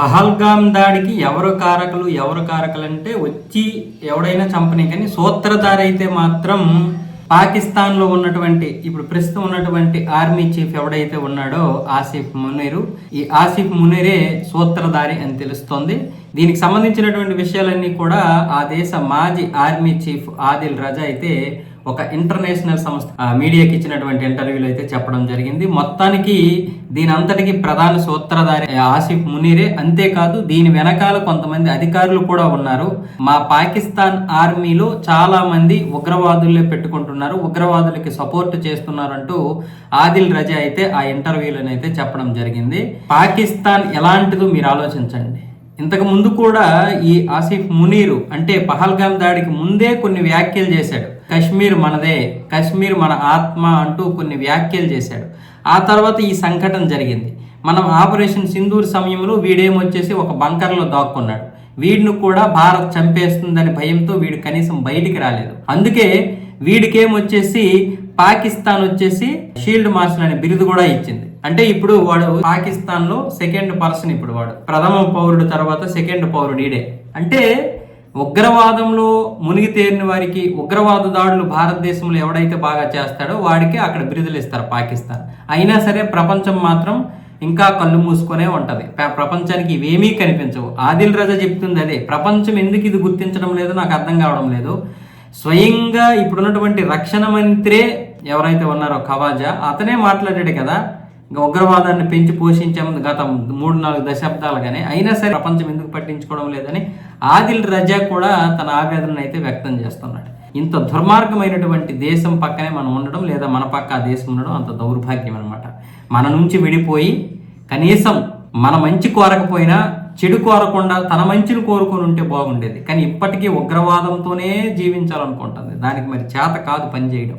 పహల్గామ్ దాడికి ఎవరు కారకులు ఎవరు కారకులు అంటే వచ్చి ఎవడైనా చంపని కానీ సూత్రధారి అయితే మాత్రం పాకిస్తాన్లో ఉన్నటువంటి ఇప్పుడు ప్రస్తుతం ఉన్నటువంటి ఆర్మీ చీఫ్ ఎవడైతే ఉన్నాడో ఆసిఫ్ మునీరు. ఈ ఆసిఫ్ మునీరే సూత్రధారి అని తెలుస్తోంది. దీనికి సంబంధించినటువంటి విషయాలన్నీ కూడా ఆ దేశ మాజీ ఆర్మీ చీఫ్ ఆదిల్ రజా అయితే ఒక ఇంటర్నేషనల్ సంస్థ మీడియాకి ఇచ్చినటువంటి ఇంటర్వ్యూలో అయితే చెప్పడం జరిగింది. మొత్తానికి దీని అంతటికి ప్రధాన సూత్రధారి ఆసిఫ్ మునీరే. అంతేకాదు దీని వెనకాల కొంతమంది అధికారులు కూడా ఉన్నారు. మా పాకిస్తాన్ ఆర్మీలో చాలా మంది ఉగ్రవాదులే పెట్టుకుంటున్నారు. ఉగ్రవాదులకి సపోర్ట్ చేస్తున్నారంటూ ఆదిల్ రజా అయితే ఆ ఇంటర్వ్యూలోనైతే చెప్పడం జరిగింది. పాకిస్తాన్ ఎలాంటిదో మీరు ఆలోచించండి. ఇంతకు ముందు కూడా ఈ ఆసిఫ్ మునీరు అంటే పహల్గామ్ దాడికి ముందే కొన్ని వ్యాఖ్యలు చేశాడు. కశ్మీర్ మనదే కశ్మీర్ మన ఆత్మ అంటూ కొన్ని వ్యాఖ్యలు చేశాడు. ఆ తర్వాత ఈ సంఘటన జరిగింది. మనం ఆపరేషన్ సింధూర్ సమయంలో వీడేమొచ్చేసి ఒక బంకర్లో దాక్కున్నాడు. వీడిని కూడా భారత్ చంపేస్తుందని భయంతో వీడు కనీసం బయటికి రాలేదు. అందుకే వీడికేమొచ్చేసి పాకిస్తాన్ వచ్చేసి షీల్డ్ మార్షల్ అనే బిరుదు కూడా ఇచ్చింది. అంటే ఇప్పుడు వాడు పాకిస్తాన్లో సెకండ్ పర్సన్ ఇప్పుడు వాడు. ప్రథమ పౌరుడు తర్వాత సెకండ్ పౌరుడు ఈడే. అంటే ఉగ్రవాదంలో మునిగి తేరిన వారికి ఉగ్రవాద దాడులు భారతదేశంలో ఎవడైతే బాగా చేస్తాడో వాడికి అక్కడ బిరుదులు ఇస్తారు పాకిస్తాన్. అయినా సరే ప్రపంచం మాత్రం ఇంకా కళ్ళు మూసుకొనే ఉంటుంది. ప్రపంచానికి ఇవేమీ కనిపించవు. ఆదిల్ రజా చెప్తుంది అదే. ప్రపంచం ఎందుకు ఇది గుర్తించడం లేదో నాకు అర్థం కావడం లేదు. స్వయంగా ఇప్పుడున్నటువంటి రక్షణ మంత్రే ఎవరైతే ఉన్నారో ఖవాజా అతనే మాట్లాడాడు కదా ఇంకా ఉగ్రవాదాన్ని పెంచి పోషించాం గత మూడు నాలుగు దశాబ్దాలుగానే. అయినా సరే ప్రపంచం ఎందుకు పట్టించుకోవడం లేదని ఆదిల్ రజా కూడా తన ఆవేదన అయితే వ్యక్తం చేస్తున్నాడు. ఇంత దుర్మార్గమైనటువంటి దేశం పక్కనే మనం ఉండడం లేదా మన పక్క ఆ దేశం ఉండడం అంత దౌర్భాగ్యం అనమాట మన నుంచి విడిపోయి కనీసం మన మంచి కోరకపోయినా చెడు కోరకుండా తన మంచిని కోరుకొని ఉంటే బాగుండేది. కానీ ఇప్పటికీ ఉగ్రవాదంతోనే జీవించాలనుకుంటుంది. దానికి మరి చేత కాదు పనిచేయడం